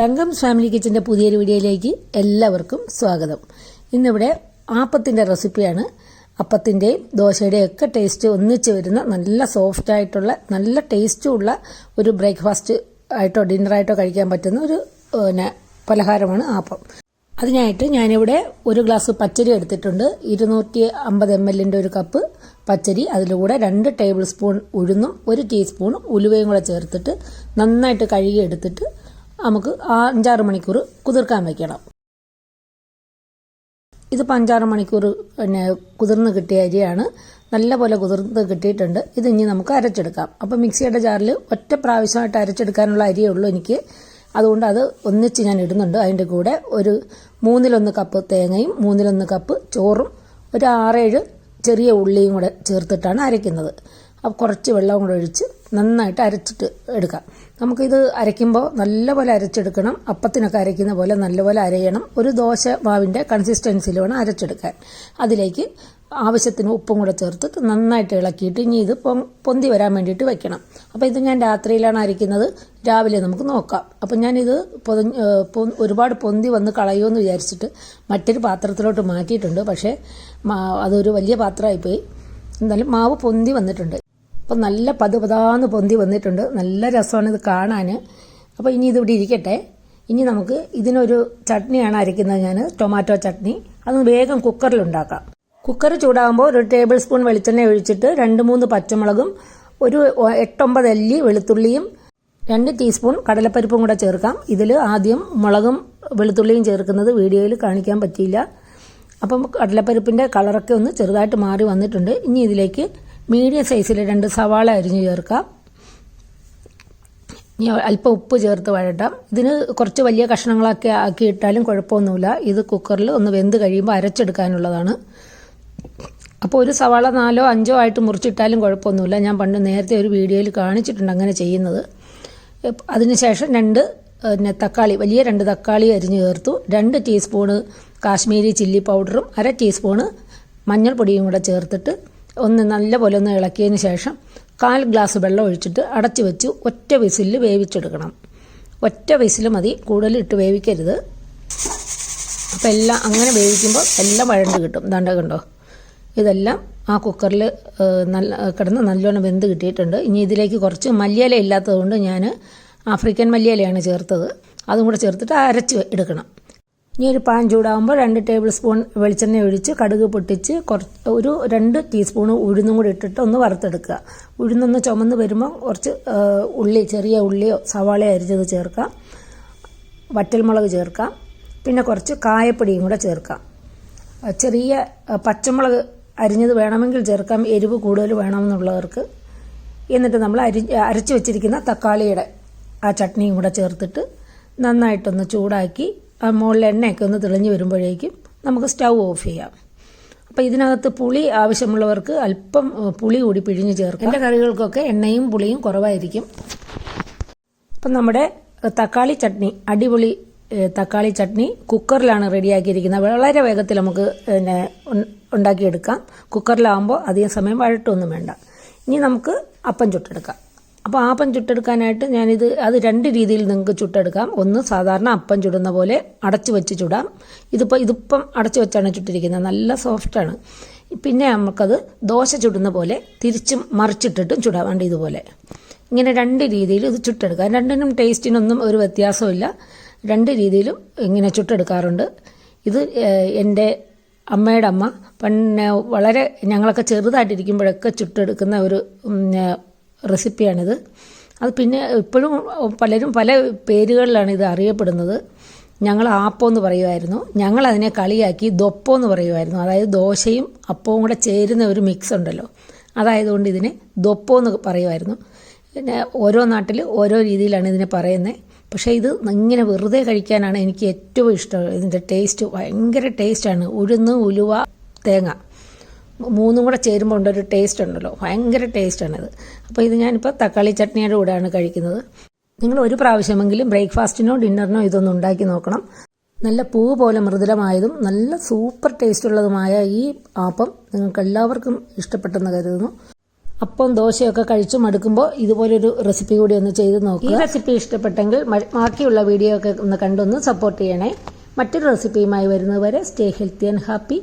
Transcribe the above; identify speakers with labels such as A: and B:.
A: തങ്കം family കിച്ചൻ്റെ പുതിയൊരു വീഡിയോയിലേക്ക് എല്ലാവർക്കും സ്വാഗതം ഇന്നിവിടെ ആപ്പത്തിൻ്റെ റെസിപ്പിയാണ് അപ്പത്തിൻ്റെയും ദോശയുടെയും ഒക്കെ ടേസ്റ്റ് ഒന്നിച്ച് വരുന്ന നല്ല സോഫ്റ്റ് ആയിട്ടുള്ള നല്ല ടേസ്റ്റുള്ള ഒരു ബ്രേക്ക്ഫാസ്റ്റ് ആയിട്ടോ ഡിന്നറായിട്ടോ കഴിക്കാൻ പറ്റുന്ന ഒരു പിന്നെ പലഹാരമാണ് ആപ്പം അതിനായിട്ട് ഞാനിവിടെ ഒരു ഗ്ലാസ് പച്ചരി എടുത്തിട്ടുണ്ട് ഇരുന്നൂറ്റി അമ്പത് എം എല്ലിൻ്റെ ഒരു കപ്പ് പച്ചരി അതിലൂടെ രണ്ട് ടേബിൾ സ്പൂൺ ഉഴുന്നും ഒരു ടീസ്പൂൺ ഉലുവയും കൂടെ ചേർത്തിട്ട് നന്നായിട്ട് കഴുകി എടുത്തിട്ട് നമുക്ക് ആ അഞ്ചാറ് മണിക്കൂർ കുതിർക്കാൻ വയ്ക്കണം ഇതിപ്പോൾ അഞ്ചാറ് മണിക്കൂർ പിന്നെ കുതിർന്ന് കിട്ടിയ അരിയാണ് നല്ലപോലെ കുതിർന്ന് കിട്ടിയിട്ടുണ്ട് ഇത് ഇനി നമുക്ക് അരച്ചെടുക്കാം അപ്പോൾ മിക്സിയുടെ ജാറിൽ ഒറ്റ പ്രാവശ്യമായിട്ട് അരച്ചെടുക്കാനുള്ള അരിയേ ഉള്ളൂ എനിക്ക് അതുകൊണ്ട് അത് ഒന്നിച്ച് ഞാൻ ഇടുന്നുണ്ട് അതിൻ്റെ കൂടെ ഒരു മൂന്നിലൊന്ന് കപ്പ് തേങ്ങയും മൂന്നിലൊന്ന് കപ്പ് ചോറും ഒരു ആറേഴ് ചെറിയ ഉള്ളിയും കൂടെ ചേർത്തിട്ടാണ് അരയ്ക്കുന്നത് അപ്പോൾ കുറച്ച് വെള്ളം കൂടെ ഒഴിച്ച് നന്നായിട്ട് അരച്ചിട്ട് എടുക്കാം നമുക്കിത് അരയ്ക്കുമ്പോൾ നല്ലപോലെ അരച്ചെടുക്കണം അപ്പത്തിനൊക്കെ അരയ്ക്കുന്ന പോലെ നല്ലപോലെ അരയണം ഒരു ദോശ വാവിൻ്റെ കൺസിസ്റ്റൻസിയിൽ വേണം അരച്ചെടുക്കാൻ അതിലേക്ക് ആവശ്യത്തിന് ഉപ്പും കൂടെ ചേർത്ത് നന്നായിട്ട് ഇളക്കിയിട്ട് ഇനി ഇത് പൊന്തി വരാൻ വേണ്ടിയിട്ട് വെക്കണം അപ്പോൾ ഇത് ഞാൻ രാത്രിയിലാണ് അരിക്കുന്നത് രാവിലെ നമുക്ക് നോക്കാം അപ്പം ഞാനിത് പൊതി ഒരുപാട് പൊന്തി വന്ന് കളയുമെന്ന് വിചാരിച്ചിട്ട് മറ്റൊരു പാത്രത്തിലോട്ട് മാറ്റിയിട്ടുണ്ട് പക്ഷേ അതൊരു വലിയ പാത്രമായിപ്പോയി എന്നാലും മാവ് പൊന്തി വന്നിട്ടുണ്ട് അപ്പം നല്ല പതുപതാന്ന് പൊന്തി വന്നിട്ടുണ്ട് നല്ല രസമാണ് ഇത് കാണാൻ അപ്പോൾ ഇനി ഇതിവിടെ ഇരിക്കട്ടെ ഇനി നമുക്ക് ഇതിനൊരു ചട്നിയാണ് അരയ്ക്കുന്നത് ഞാൻ ടൊമാറ്റോ ചട്നി അത് വേഗം കുക്കറിൽ ഉണ്ടാക്കാം കുക്കർ ചൂടാകുമ്പോൾ ഒരു ടേബിൾ സ്പൂൺ വെളിച്ചെണ്ണ ഒഴിച്ചിട്ട് രണ്ട് മൂന്ന് പച്ചമുളകും ഒരു എട്ടൊമ്പത് അല്ലി വെളുത്തുള്ളിയും രണ്ട് ടീസ്പൂൺ കടലപ്പരിപ്പും കൂടെ ചേർക്കാം ഇതിൽ ആദ്യം മുളകും വെളുത്തുള്ളിയും ചേർക്കുന്നത് വീഡിയോയിൽ കാണിക്കാൻ പറ്റിയില്ല അപ്പം കടലപ്പരിപ്പിൻ്റെ കളറൊക്കെ ഒന്ന് ചെറുതായിട്ട് മാറി വന്നിട്ടുണ്ട് ഇനി ഇതിലേക്ക് മീഡിയം സൈസിൽ രണ്ട് സവാള അരിഞ്ഞ് ചേർക്കാം ഇനി അല്പം ഉപ്പ് ചേർത്ത് വഴട്ടാം ഇതിന് കുറച്ച് വലിയ കഷ്ണങ്ങളൊക്കെ ആക്കിയിട്ടാലും കുഴപ്പമൊന്നുമില്ല ഇത് കുക്കറിൽ ഒന്ന് വെന്ത് കഴിയുമ്പോൾ അരച്ചെടുക്കാനുള്ളതാണ് അപ്പോൾ ഒരു സവാള നാലോ അഞ്ചോ ആയിട്ട് മുറിച്ചിട്ടാലും കുഴപ്പമൊന്നുമില്ല ഞാൻ പണ്ട് നേരത്തെ ഒരു വീഡിയോയിൽ കാണിച്ചിട്ടുണ്ട് അങ്ങനെ ചെയ്യുന്നത് അതിനുശേഷം രണ്ട് പിന്നെ തക്കാളി വലിയ രണ്ട് തക്കാളി അരിഞ്ഞ് ചേർത്തു രണ്ട് ടീസ്പൂണ് കാശ്മീരി ചില്ലി പൗഡറും അര ടീസ്പൂണ് മഞ്ഞൾപ്പൊടിയും കൂടെ ചേർത്തിട്ട് ഒന്ന് നല്ലപോലെ ഒന്ന് ഇളക്കിയതിന് ശേഷം കാൽ ഗ്ലാസ് വെള്ളം ഒഴിച്ചിട്ട് അടച്ചു വെച്ച് ഒറ്റ വിസിലിൽ വേവിച്ചെടുക്കണം ഒറ്റ വിസിൽ മതി കൂടുതൽ ഇട്ട് വേവിക്കരുത് അപ്പോൾ എല്ലാം അങ്ങനെ വേവിക്കുമ്പോൾ എല്ലാം വഴണ്ട് കിട്ടും ദണ്ട കണ്ടോ ഇതെല്ലാം ആ കുക്കറിൽ നല്ല കിടന്ന് നല്ലോണം വെന്ത് കിട്ടിയിട്ടുണ്ട് ഇനി ഇതിലേക്ക് കുറച്ച് മല്ലിയില ഇല്ലാത്തതുകൊണ്ട് ഞാൻ ആഫ്രിക്കൻ മല്ലിയിലയാണ് ചേർത്തത് അതും കൂടെ ചേർത്തിട്ട് അരച്ച് എടുക്കണം ഇനി ഒരു പാൻ ചൂടാകുമ്പോൾ രണ്ട് ടേബിൾ സ്പൂൺ വെളിച്ചെണ്ണ ഒഴിച്ച് കടുക് പൊട്ടിച്ച് കുറച്ച് ഒരു രണ്ട് ടീസ്പൂൺ ഉഴുന്നും കൂടി ഇട്ടിട്ട് ഒന്ന് വറുത്തെടുക്കുക ഉഴുന്നൊന്ന് ചുമന്ന് വരുമ്പോൾ കുറച്ച് ഉള്ളി ചെറിയ ഉള്ളിയോ സവാളയോ അരിച്ചത് ചേർക്കാം വറ്റൽമുളക് ചേർക്കാം പിന്നെ കുറച്ച് കായപ്പൊടിയും കൂടെ ചേർക്കാം ചെറിയ പച്ചമുളക് അരിഞ്ഞത് വേണമെങ്കിൽ ചേർക്കാം എരിവ് കൂടുതൽ വേണമെന്നുള്ളവർക്ക് എന്നിട്ട് നമ്മൾ അരി അരച്ച് വെച്ചിരിക്കുന്ന തക്കാളിയുടെ ആ ചട്നിയും കൂടെ ചേർത്തിട്ട് നന്നായിട്ടൊന്ന് ചൂടാക്കി മുകളിൽ എണ്ണയൊക്കെ ഒന്ന് തെളിഞ്ഞു വരുമ്പോഴേക്കും നമുക്ക് സ്റ്റൗ ഓഫ് ചെയ്യാം അപ്പോൾ ഇതിനകത്ത് പുളി ആവശ്യമുള്ളവർക്ക് അല്പം പുളി കൂടി പിഴിഞ്ഞ് ചേർക്കും എൻ്റെ കറികൾക്കൊക്കെ എണ്ണയും പുളിയും കുറവായിരിക്കും അപ്പം നമ്മുടെ തക്കാളി ചട്നി അടിപൊളി തക്കാളി ചട്നി കുക്കറിലാണ് റെഡിയാക്കിയിരിക്കുന്നത് വളരെ വേഗത്തിൽ നമുക്ക് പിന്നെ ഉണ്ടാക്കിയെടുക്കാം കുക്കറിലാകുമ്പോൾ അധികം സമയം വഴട്ടൊന്നും വേണ്ട ഇനി നമുക്ക് അപ്പം ചുട്ടെടുക്കാം അപ്പോൾ ആപ്പം ചുട്ടെടുക്കാനായിട്ട് ഞാനിത് അത് രണ്ട് രീതിയിൽ നിങ്ങൾക്ക് ചുട്ടെടുക്കാം ഒന്ന് സാധാരണ അപ്പം ചുടുന്ന പോലെ അടച്ചു വെച്ച് ചുടാം ഇതിപ്പോൾ ഇതിപ്പം അടച്ചു വെച്ചാണ് ചുട്ടിരിക്കുന്നത് നല്ല സോഫ്റ്റാണ് പിന്നെ നമുക്കത് ദോശ ചുടുന്ന പോലെ തിരിച്ചും മറിച്ചിട്ടിട്ടും ചുടാം വേണ്ട ഇതുപോലെ ഇങ്ങനെ രണ്ട് രീതിയിൽ ഇത് ചുട്ടെടുക്കാം രണ്ടിനും ടേസ്റ്റിനൊന്നും ഒരു വ്യത്യാസമില്ല രണ്ട് രീതിയിലും ഇങ്ങനെ ചുട്ടെടുക്കാറുണ്ട് ഇത് എൻ്റെ അമ്മയുടെ അമ്മ പിന്നെ വളരെ ഞങ്ങളൊക്കെ ചെറുതായിട്ടിരിക്കുമ്പോഴൊക്കെ ചുട്ടെടുക്കുന്ന ഒരു റെസിപ്പിയാണിത് അത് പിന്നെ ഇപ്പോഴും പലരും പല പേരുകളിലാണ് ഇത് അറിയപ്പെടുന്നത് ഞങ്ങൾ ആപ്പം എന്ന് പറയുമായിരുന്നു ഞങ്ങൾ അതിനെ കളിയാക്കി ദൊപ്പോ എന്ന് പറയുമായിരുന്നു അതായത് ദോശയും അപ്പവും കൂടെ ചേരുന്ന ഒരു മിക്സ് ഉണ്ടല്ലോ അതായതുകൊണ്ട് ഇതിനെ ദൊപ്പോ എന്ന് പറയുമായിരുന്നു പിന്നെ ഓരോ നാട്ടിൽ ഓരോ രീതിയിലാണ് ഇതിനെ പറയുന്നത് പക്ഷേ ഇത് ഇങ്ങനെ വെറുതെ കഴിക്കാനാണ് എനിക്ക് ഏറ്റവും ഇഷ്ടം ഇതിൻ്റെ ടേസ്റ്റ് ഭയങ്കര ടേസ്റ്റാണ് ഉഴുന്ന് ഉലുവ തേങ്ങ മൂന്നും കൂടെ ചേരുമ്പോൾ ഉണ്ടൊരു ടേസ്റ്റ് ഉണ്ടല്ലോ ഭയങ്കര ടേസ്റ്റാണിത് അപ്പോൾ ഇത് ഞാനിപ്പോൾ തക്കാളി ചട്നിയുടെ കൂടെയാണ് കഴിക്കുന്നത് നിങ്ങൾ ഒരു പ്രാവശ്യമെങ്കിലും ബ്രേക്ക്ഫാസ്റ്റിനോ ഡിന്നറിനോ ഇതൊന്ന് ഉണ്ടാക്കി നോക്കണം നല്ല പൂ പോലെ മൃദുലമായതും നല്ല സൂപ്പർ ടേസ്റ്റ് ഉള്ളതുമായ ഈ ആപ്പം നിങ്ങൾക്ക് എല്ലാവർക്കും ഇഷ്ടപ്പെട്ടെന്ന് കരുതുന്നു അപ്പം ദോശയൊക്കെ കഴിച്ചു മടുക്കുമ്പോൾ ഇതുപോലൊരു റെസിപ്പി കൂടി ഒന്ന് ചെയ്ത് നോക്കുക ഈ റെസിപ്പി ഇഷ്ടപ്പെട്ടെങ്കിൽ ബാക്കിയുള്ള വീഡിയോ ഒക്കെ ഒന്ന് കണ്ടൊന്ന് സപ്പോർട്ട് ചെയ്യണേ മറ്റൊരു റെസിപ്പിയുമായി വരെ സ്റ്റേ ഹെൽത്തി ആൻഡ് ഹാപ്പി